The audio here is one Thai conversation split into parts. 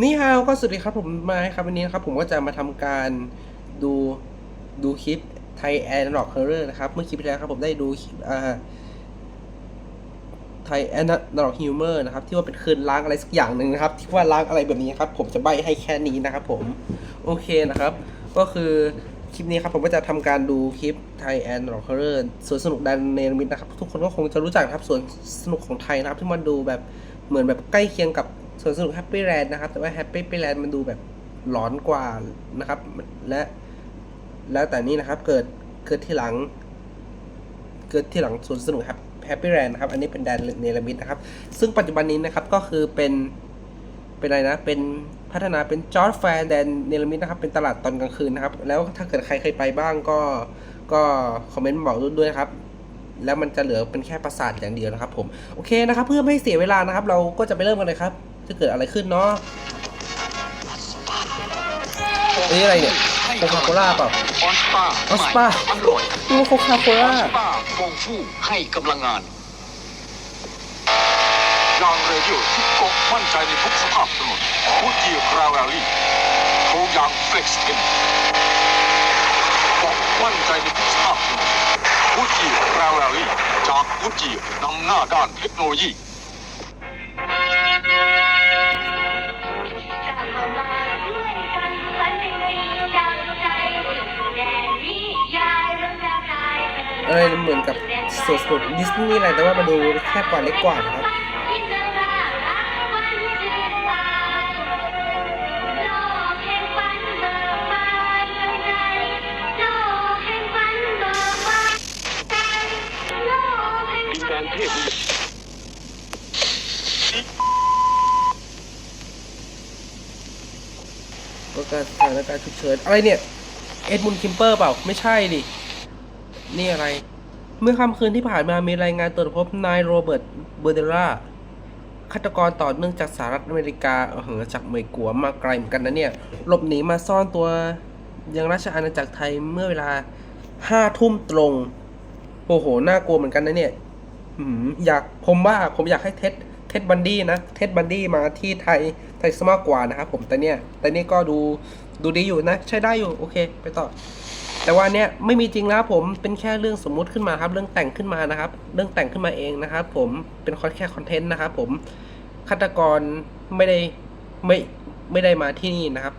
นี่ฮาวก็สวัสดีครับผมมาครับวันนี้นะครับผมก็จะมาทำการดูดูคลิปไทยแอนด์ล็อกเฮอร์นะครับ เมื่อคลิปที่แล้วครับผมได้ดูคลิปอ่าไทยแอนด์ล็อกฮิวเมอร์นะครับ ที่ว่าเป็นคืนล้างอะไรสักอย่างหนึ่งนะครับ ที่ว่าล้างอะไรแบบนี้ครับ ผมจะใบให้แค่นี้นะครับผม โอเคนะครับ ก็คือคลิปนี้ครับผมก็จะทำการดูคลิปไทยแอนด์ล็อกเฮอร์สวนสนุกดันเนรมิตนะครับ ทุกคนก็คงจะรู้จักครับสวนสนุกของไทยนะครับ ที่มันดูแบบเหมือนแบบใกล้เคียงกับ สวนสนุกแฮปปี้แลนด์นะครับ แต่ว่าแฮปปี้แลนด์มันดูแบบหลอนกว่านะครับ และแล้วแต่นี่นะครับ เกิดเกิดที่หลัง เกิดที่หลังสวนสนุกแฮปปี้แลนด์นะครับ อันนี้เป็นแดนเนลมิดนะครับ ซึ่งปัจจุบันนี้นะครับก็คือเป็นเป็นอะไรนะ เป็นพัฒนาเป็นจอร์ดแฟนแดนเนลมิดนะครับ เป็นตลาดตอนกลางคืนนะครับ แล้วถ้าเกิดใครเคยไปบ้างก็ก็คอมเมนต์บอกด้วยนะครับแล้วมันจะเหลือเป็นแค่ประสาทอย่างเดียวนะครับผม โอเคนะครับ เพื่อไม่ให้เสียเวลานะครับ เราก็จะไปเริ่มกันเลยครับ จะเกิดอะไรขึ้นเนาะอันนี้อะไรเนี่ยโคคาโคล่าเปล่าออสปาออสปาอร่อยดูโคคาโคอล่าอสปาฟองฟูให้กำลังงานยางเรดิโอที่กบมั่นใจในทุกสภาพถนนฟูจิคราแวลลี่โครงยางเฟล็กซ์เอ็นกบมั่นใจในทุกสภาพถนนฟูจิคราแวลลี่จากฟูจินำหน้าด้านเทคโนโลยี อะไรเหมือนกับสวนสนุกดิสนีย์อะไรแต่ว่ามาดูแคบกว่าเล็กกว่านะครับที่จะกายโลกแห่งฝันเบิกบานข้างในโลกแห่งฝันเบิกบานโลกแห่งดินฝัแดนนเทพนิยายก็การสถานการณ์ฉุกเฉินอะไรเนี่ย เอ็ดมุนคิมเปอร์เปล่า ไม่ใช่ดิ นี่อะไร เมื่อค่ำคืนที่ผ่านมามีรายงานตรวจพบนายโรเบิร์ต เบอร์เดราฆาตกรต่อเนื่องจากสหรัฐอเมริกาเออจากเมกัวมาไกลเหมือนกันนะเนี่ย หลบหนีมาซ่อนตัวยังราชอาณาจักรไทยเมื่อเวลาห้าทุ่มตรง โอ้โห น่ากลัวเหมือนกันนะเนี่ยอืมอยากผมว่าผมอยากให้เท็ดเท็ดบันดี้นะ เท็ดบันดี้มาที่ไทยไทยสมากกว่านะครับผมแต่เนี่ย แต่นี่ก็ดูดูดีอยู่นะ ใช้ได้อยู่ โอเค ไปต่อ แต่ว่าเนี่ยไม่มีจริงนะครับผมเป็นแค่เรื่องสมมุติขึ้นมาครับ เรื่องแต่งขึ้นมานะครับ เรื่องแต่งขึ้นมาเองนะครับผมเป็นแค่คอนเทนต์นะครับผมฆาตกรไม่ได้ไม่ไม่ได้มาที่นี่นะครับ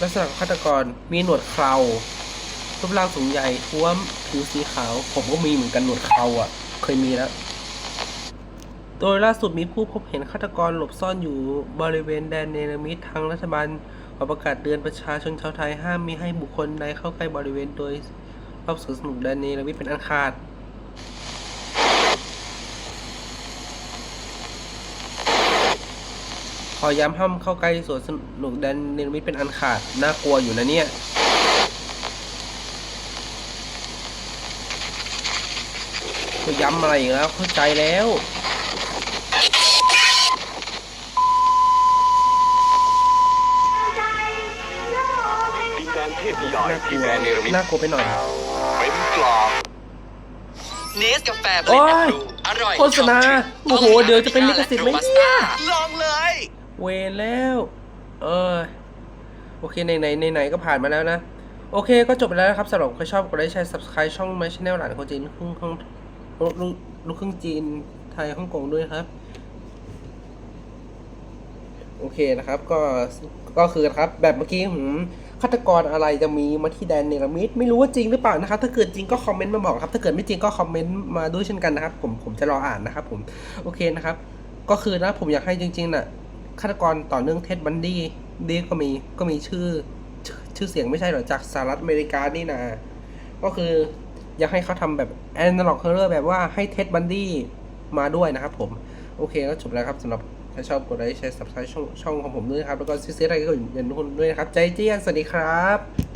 ลักษณะของฆาตกรมีหนวดเครารูปร่างสูงใหญ่ท้วมผิวสีขาว ผมก็มีเหมือนกันหนวดเคราอะ เคยมีแล้ว โดยล่าสุดมีผู้พบเห็นฆาตกรหลบซ่อนอยู่บริเวณแดนเนรมิตทางรัฐบาลออกประกาศเตือนประชาชนชาวไทยห้ามมีให้บุคคลใดเข้าใกล้บริเวณโดยรอบสวนสนุกแดนเนรมิตเป็นอันขาดขอย้ำห้ามเข้าใกล้สวนสนุกแดนเนรมิตเป็นอันขาด น่ากลัวอยู่นะเนี่ย ก็ย้ำอะไรอีกแล้วเข้าใจแล้ว แห่งดินแดนเทพนิยายน่ากลัที่วแดนเนรมิตน่ากลัวไปหน่อย เป็นกลางเนสกาแฟผโอ้ลิตยภัณฑ์อร่อยโฆษณาโอ้โหเดี๋ยวจะเป็นลิขสิทธิ์ไหมเนี่ย ลองเลย เวรแล้ว เออโอเคในไหนในไหนก็ผ่านมาแล้วนะ โอเคก็จบไปแล้วนะครับสำหรับใครชอบกดไลค์แชร์ subscribe ช่อง My Channel หลานคนจีนลูกครึ่งฮ่องลูกลูกครึ่งจีนไทยฮ่องกงด้วยครับ โอเคนะครับ ก็ก็คือนะครับ แบบเมื่อกี้ผม ฆาตกรอะไรจะมีมาที่แดนเนรมิตไม่รู้ว่าจริงหรือเปล่านะครับ ถ้าเกิดจริงก็คอมเมนต์มาบอกครับ ถ้าเกิดไม่จริงก็คอมเมนต์มาด้วยเช่นกันนะครับผมผมจะรออ่านนะครับผมโอเคนะครับ ก็คือนะผมอยากให้จริงๆน่ะฆาตกรต่อเนื่องเท็ดบันดี้ดีก็มีก็มีชื่อชื่อชื่อเสียงไม่ใช่หรอจากสหรัฐอเมริกานี่นะก็คืออยากให้เขาทำแบบแอนนาล็อกเฮอร์แบบว่าให้เท็ดบันดี้มาด้วยนะครับผม โอเคก็จบแล้วครับสำหรับ ถ้าชอบกดไลค์แชร์ subscribe ช่องช่องของผมด้วยนะครับ แล้วก็ซื้ออะไรก็อย่าลืมกคนด้วยนะครับ ใจเจี้ยนสวัสดีครับ